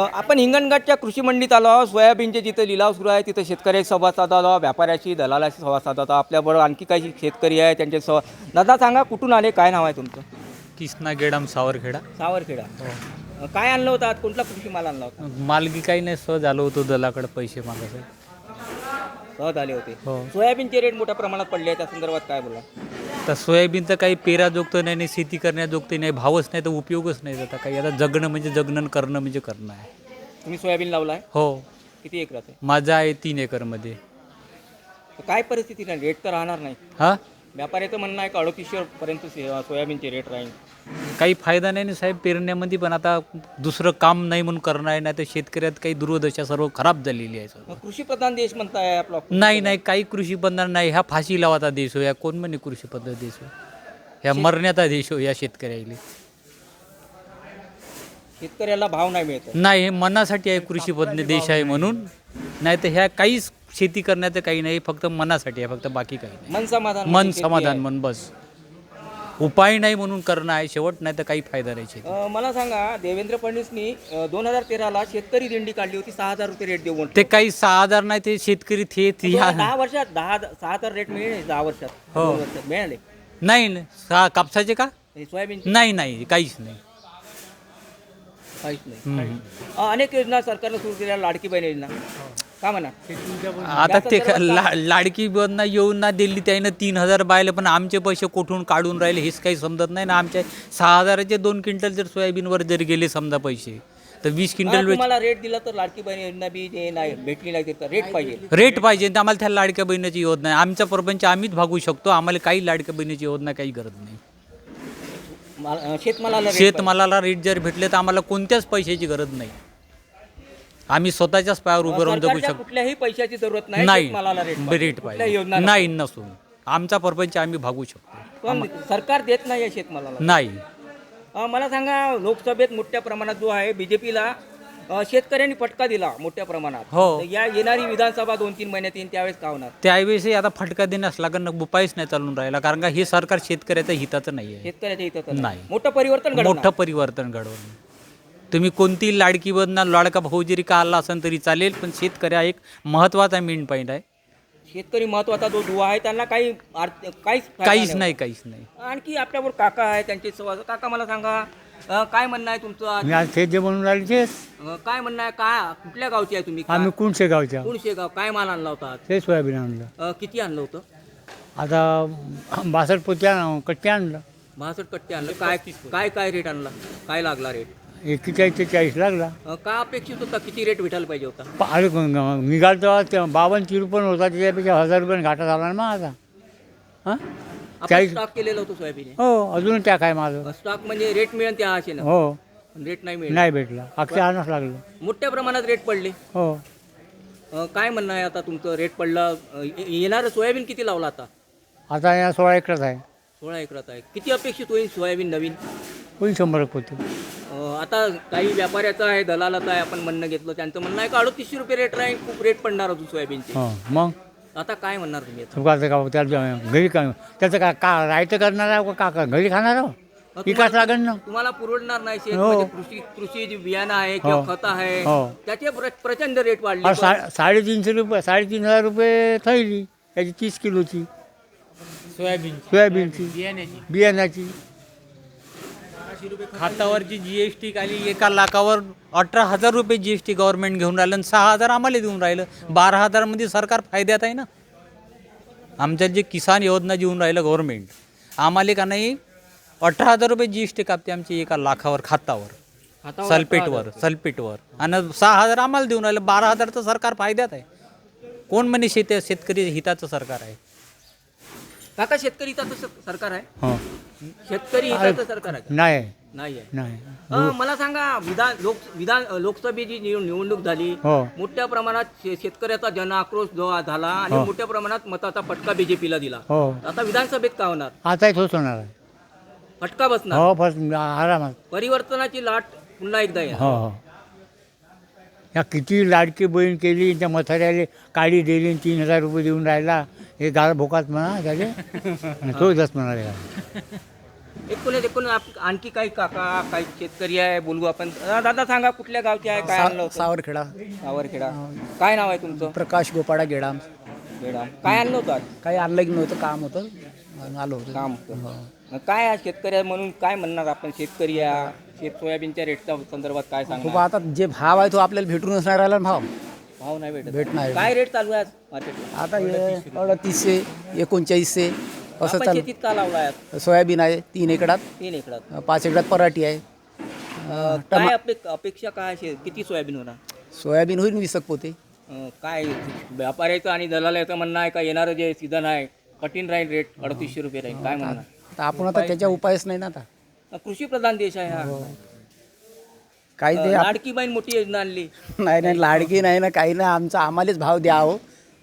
आपण हिंगणघाटच्या कृषी मंडीत आलो आहोत. सोयाबीनचे जिथे लिलाव सुरू आहे तिथं शेतकरी संवाद आहोत व्यापाऱ्याशी दलालाशी संवाद साधत. आहोत आपल्याबरोबर आणखी काही शेतकरी आहे त्यांचे संवाद दादा सांगा कुठून आले? काय नाव आहे तुमचं? किसना गेडाम सावरखेडा. सावरखेडा. अ, काय आणलं होतं आज? कोणता कृषी माल आणला होता? मालगी काही नाही सहज आलो होतो दलाकडे पैसे मागायचे सहज आले होते. हो. सोयाबीनचे रेट मोठ्या प्रमाणात पडले आहे त्या संदर्भात काय बोला तर सोयाबीनचं काही पेरा जोगतं नाही नाही शेती करण्याजोगतं नाही भावच नाही तर उपयोगच नाही आता काही आता जगणं म्हणजे जगणं करणं म्हणजे करणं आहे. तुम्ही सोयाबीन लावला आहे हो. किती एकरात आहे? माझं आहे तीन एकरमध्ये. तर काय परिस्थिती नाही रेट तर राहणार नाही. हा? व्यापाऱ्याचं म्हणणं आहे का अडतीसशे पर्यंत सोयाबीनचे रेट राहील काही फायदा नाही ना साहेब पेरण्यामध्ये पण आता दुसरं काम नाही म्हणून करणं आहे नाही तर शेतकऱ्यात काही दुर्दशा सर्व खराब झालेली आहे सर्व. मग कृषीप्रधान देश म्हणताय आपला नाही नाही काही कृषी पद्धत नाही. ह्या फाशी लावाचा देश हो या कोण म्हणे कृषी पद्धत देश हो ह्या मरण्याचा देश हो या शेतकऱ्याला. शेतकऱ्याला भाव नाही मिळत नाही हे मनासाठी आहे कृषी पद्धती देश आहे म्हणून. नाही तर ह्या काहीच शेती करण्याचं काही नाही फक्त मनासाठी आहे फक्त बाकी काही नाही. मन समाधान मन म्हणजे शेती समाधान आहे. मन बस. उपाय नाही म्हणून करणं आहे शेवट नाही तर काही फायदा नाही शेती. अ, मला सांगा देवेंद्र फडणवीसनी दोन हजार तेराला शेतकरी दिंडी काढली होती सहा हजार रुपये रेट देऊन ते काही सहा हजार नाही ते शेतकरी ते ह्या दहा वर्षात दहा सहा हजार रेट मिळेल दहा वर्षात हो. दोन वर्षात मिळाले. नाही नाही. सहा कापसाचे का? हे सोयाबीन नाही नाही काहीच नाही. काहीच नाही हम्म. अ, अनेक योजना सरकारनं सुरू केल्या लाडकी बहीण योजना. का म्हणा? आता ते ला- लाडकी योजना येऊन ना दिली त्यानं तीन हजार बायले पण आमचे पैसे कुठून काढून राहिले हेच काही समजत नाही ना. आमच्या सहा हजाराचे दोन क्विंटल जर सोयाबीनवर जर गेले समजा पैसे तर वीस हा, क्विंटल तुम्हाला रेट दिला तर लाडकी बहीण योजना बी ते नाही भेटली नाही तर रेट पाहिजे. रेट पाहिजे. तर आम्हाला त्या लाडक्या बहिणीची योजना आहे. आमचा प्रपंच आम्हीच भागू शकतो. आम्हाला काही लाडक्या बहिणीची योजना काही गरज नाही. माल- अ, शेतमालाला rate शेतमालाला रेट जर भेटले तर आम्हाला कोणत्याच पैशाची गरज नाही. आम्ही स्वतःच्याच पायावर उभं. राहून जगू सरकारच्या शकतो कुठल्याही पैशाची जरूरत नाही नाही. शेतमालाला रेट रेट कुठल्याही पाहिजे नाही नसून. आमचा प्रपंच आम्ही भागू शकतो. पण सरकार देत नाही आहे शेतमालाला. नाही. अ, मला सांगा लोकसभेत मोठ्या प्रमाणात जो आहे बीजेपीला शेतकऱ्यांनी फटका दिला मोठ्या प्रमाणात. हो. तर या येणारी विधानसभा दोन तीन महिन्यात येईल त्यावेळेस का होणार? त्यावेळेसही आता फटका देण्यास लागण उपायच नाही चालून राहिला कारण का हे सरकार शेतकऱ्याच्या हिताचं नाही आहे शेतकऱ्याच्या इथं तर नाही. मोठं परिवर्तन घडवणार. मोठं परिवर्तन घडवलं तुम्ही कोणती लाडकी बदना लाडका भाऊ जरी का आला असेल तरी चालेल पण शेतकऱ्या एक महत्त्वाचा मेन पॉईंट आहे. शेतकरी महत्त्वाचा जो दुवा आहे त्यांना काही आर्थ- काहीच फायदा काहीच नाही काहीच नाही. आणखी आपल्याबरोबर काका आहे त्यांचे संवाद काका मला सांगा अ, काय म्हणणं आहे तुमचं? आज? मी आज ते जे म्हणून राहिले तेच. अ, काय म्हणणं आहे? काय कुठल्या गावचे आहे तुम्ही? आम्ही कुणसे गावच्या? कोण शेगाव काय माल आणला होता आज? ते सोयाबीन आणलं. अ, किती आणलं होतं? आता बासष्ट पोती आण कट्टे आणलं. बासष्ट कट्टे आणलं. काय काय काय रेट आणला? काय लागला रेट एकेचाळीस ते चाळीस लागला. अ, का अपेक्षित होता? किती रेट भेटायला पाहिजे होता? अरे निघाल तेव्हा ते बावन्न चिरू पण होता त्याच्यापेक्षा हजार रुपये घाटा झाला ना आता हां? आपण चाळीस- स्टॉक केलेलं होतं सोयाबीन हो अजून त्या काय माझं. स्टॉक म्हणजे रेट मिळेल त्या आशेनं हो. रेट नाही मिळेल. नाही भेटला. अक्षय आणावंच लागलं. मोठ्या प्रमाणात रेट पडले. हो. अ, काय म्हणणं आहे आता तुमचं? रेट पडलं अ, ये- येणारं सोयाबीन किती लावला आता? आता या सोळा एकरच आहे. सोळा एकरात आहे. किती अपेक्षित होईल सोयाबीन नवीन? होईल शंभर पोती अ, आता काही व्यापाऱ्याचं आहे दलालाचं आहे आपण म्हणणं घेतलं त्यांचं म्हणणं आहे का अडतीसशे रुपये रेट राहील खूप रेट पडणार होतो सोयाबीनचे. हो मग? आता काय म्हणणार तुम्ही आता? का घरी का त्याचं का का रायचं करणार आहे का का घरी खाणार आहो? विकास लागेल ना. तुम्हाला पुरवडणार नाही शेत हो. म्हणजे कृषी कृषी जे बियाणं आहे किंवा हो. खत आहे हो. त्याचे प्र- प्रचंड रेट वाढले. अहो, सा साडेतीनशे रुपये साडेतीन हजार रुपये थैली त्याची तीस किलोची. सोयाबीन सोयाबीनची. बियाण्याची. बियाण्याची खातावरची जीएसटी खाली एका लाखावर अठरा हजार रुपये जीएसटी गव्हर्नमेंट घेऊन राहिलं आणि सहा हजार आम्हाला देऊन राहिलं. बारा हजारमध्ये सरकार फायद्यात आहे ना? आमच्यात जे किसान योजना देऊन राहिलं गव्हर्नमेंट आम्हाला का नाही अठरा हजार रुपये जीएसटी कापते आमची एका लाखावर खातावर. सल्पेटवर सल्पेटवर आणि सहा हजार आम्हाला देऊन राहिलं. बारा हजार तर सरकार फायद्यात आहे. कोण म्हणे शेत शेतकरी हिताचं सरकार आहे? काका शेतकरी हिताचं सरकार आहे? हो. शेतकरी हिताचं सरकार आहे नाही नाही. आहे नाही. अ, मला सांगा विधान लोक विधान लोकसभेची निव- निवडणूक झाली हो. मोठ्या प्रमाणात शे- शेतकऱ्याचा जन आक्रोश जो झाला आणि हो. मोठ्या प्रमाणात मताचा फटका बीजेपीला दिला. हो. आता विधानसभेत काय होणार? आता तोच होणार आहे. फटका बसणार. हो आरामात. परिवर्तनाची लाट पुन्हा एकदा येणार. हो हो. या किती लाडकी बहीण केली त्या मथाऱ्याले काळी दिली तीन हजार रुपये देऊन राहिला. हे गाळ भोकात म्हणा त्याले आणि तो दस म्हणाले. एकूणच एकूण आप- आणखी काही काका काही शेतकरी आहे बोलू आपण. दादा सांगा कुठल्या गावचे आहे काय आणलं होतं? सावरखेडा. सावरखेडा. काय नाव आहे तुमचं? प्रकाश गोपाडा गेडाम. बेडाम काय आणलं होतं आज? काही आणलं की नव्हतं काम होतं. आणि आलो होतं. काम होतं. मग काय आहे शेतकरी आहे म्हणून काय म्हणणार आपण? शेतकरी आहे शेत सोयाबीनच्या रेटच्या संदर्भात काय खूप सांगणार आता जे भाव आहे तो आपल्याला भेटूनच नाही राहिला ना भाव. भाव नाही भेटत. भेटणार काय रेट चालू आहे आज मार्केटला आता हे अडतीसशे एकोणचाळीसशे असं आपण चालू. शेतीत का लावला आहे आज? सोयाबीन आहे तीन एकरात. तीन एकरात. पाच एकरात पराठी आहे. अं, काय टमा अपे- अपेक्षा काय आहे? किती सोयाबीन होणार? सोयाबीन होईल विसक पोते. अं, काय व्यापाऱ्याचं आणि दलालाचं म्हणणं आहे का येणारं जे सीझन आहे कठीण राहील रेट अडतीसशे रुपये राहील. काय म्हणणार तर आपण आता त्याच्या उपायच नाही ना आता. कृषी प्रधान देश आहे हा. काही ते आप- लाडकी बहीण मोठी योजना आणली. नाही नाही लाडकी नाही ना काही नाही. आमचा आम्हालाच भाव द्या हो.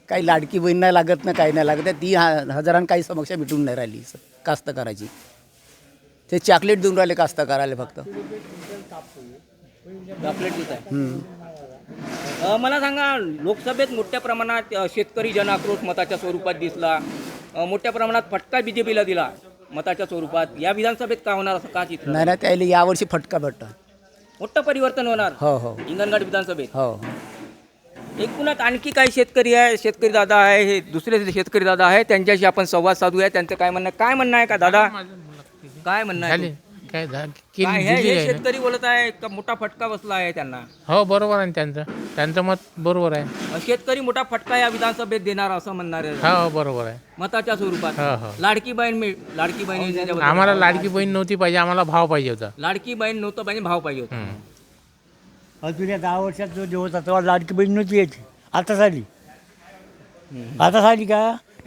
काही लाडकी बहीण नाही लागत ना काही नाही लागत. त्या ती हा- हजारां काही समक्षा भेटून नाही राहिली. कास्त करायची. ते चॉकलेट देऊन राहिले कास्त करायला फक्त. चॉकलेट देत आहे. हम्म. अ, मला सांगा लोकसभेत मोठ्या प्रमाणात अ, शेतकरी जनाक्रोश मताच्या स्वरूपात दिसला. अ, मोठ्या प्रमाणात फटका बी जे पीला दिला मताच्या स्वरूपात. या विधानसभेत का होणार असं का चित्र? नाही ना त्याला यावर्षी फटका भेटतो मोठं परिवर्तन होणार. हो हो. हिंगणघाट विधानसभेत. हो. एकूणच आणखी काही शेतकरी आहे शेतकरी दादा आहे हे दुसरे शेतकरी दादा आहे त्यांच्याशी आपण संवाद साधूया. त्यांचं काय म्हणणं आहे? काय म्हणणं आहे का दादा? काय म्हणणं आहे काय झा- काय केली हे दिली हे आहे ना. शेतकरी बोलत आहे का मोठा फटका बसला आहे त्यांना? हो बरोबर आहे ना त्यांचं. त्यांचं मत बरोबर आहे. अ, शेतकरी मोठा फटका या विधानसभेत देणार असं म्हणणार आहे हो बरोबर आहे. मताच्या स्वरूपात. हो हो. लाडकी बहीण मिळ लाडकी बहीण आम्हाला लाडकी बहीण नव्हती पाहिजे आम्हाला भाव पाहिजे होता. लाडकी बहीण नव्हतं पाहिजे भाव पाहिजे होता. हम्म. अजून या दहा वर्षात जो दिवस होता तेव्हा लाडकी बहीण नव्हती यायची. आता झाली. आता झाली का?